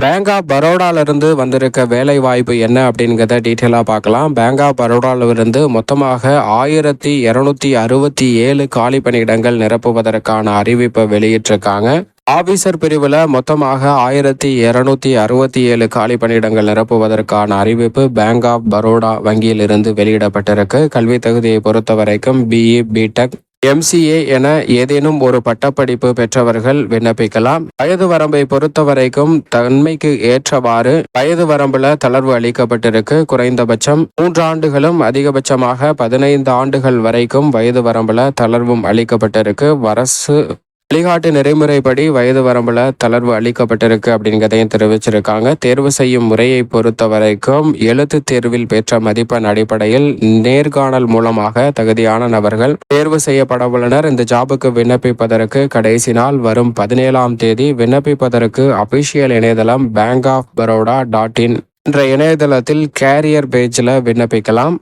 Bank of பரோடாவிலிருந்து வந்திருக்க வேலை வாய்ப்பு என்ன அப்படிங்கிறத டீட்டெயிலாக பார்க்கலாம். பேங்க் ஆஃப் பரோடாவிலிருந்து மொத்தமாக ஆயிரத்தி இரநூத்தி அறுபத்தி ஏழு காலி பணியிடங்கள் நிரப்புவதற்கான அறிவிப்பை வெளியிட்டிருக்காங்க. ஆபீசர் பிரிவில் மொத்தமாக ஆயிரத்தி இரநூத்தி அறுபத்தி ஏழு காலி பணியிடங்கள் நிரப்புவதற்கான அறிவிப்பு பேங்க் ஆஃப் பரோடா வங்கியிலிருந்து வெளியிடப்பட்டிருக்கு. கல்வி தகுதியை பொறுத்த வரைக்கும் பிஇ பிடெக் எம்சிஏ என ஏதேனும் ஒரு பட்டப்படிப்பு பெற்றவர்கள் விண்ணப்பிக்கலாம். வயது வரம்பை பொறுத்த வரைக்கும் தன்மைக்கு ஏற்றவாறு வயது வரம்புல தளர்வு அளிக்கப்பட்டிருக்கு. குறைந்தபட்சம் மூன்று ஆண்டுகளும் அதிகபட்சமாக பதினைந்து ஆண்டுகள் வரைக்கும் வயது வரம்புல தளர்வும் அளிக்கப்பட்டிருக்கு. அரசு வழிகாட்டு நெறிமுறைப்படி வயது வரம்புல தளர்வு அளிக்கப்பட்டிருக்கு அப்படிங்கிறதையும் தெரிவிச்சிருக்காங்க. தேர்வு செய்யும் முறையை பொறுத்த வரைக்கும் எழுத்து தேர்வில் பெற்ற மதிப்பெண் அடிப்படையில் நேர்காணல் மூலமாக தகுதியான நபர்கள் தேர்வு செய்யப்பட உள்ளனர். இந்த ஜாபுக்கு விண்ணப்பிப்பதற்கு கடைசி நாள் வரும் பதினேழாம் தேதி விண்ணப்பிப்பதற்கு அபிஷியல் இணையதளம் bank of Baroda dot in என்ற இணையதளத்தில் கேரியர் பேஜில் விண்ணப்பிக்கலாம்.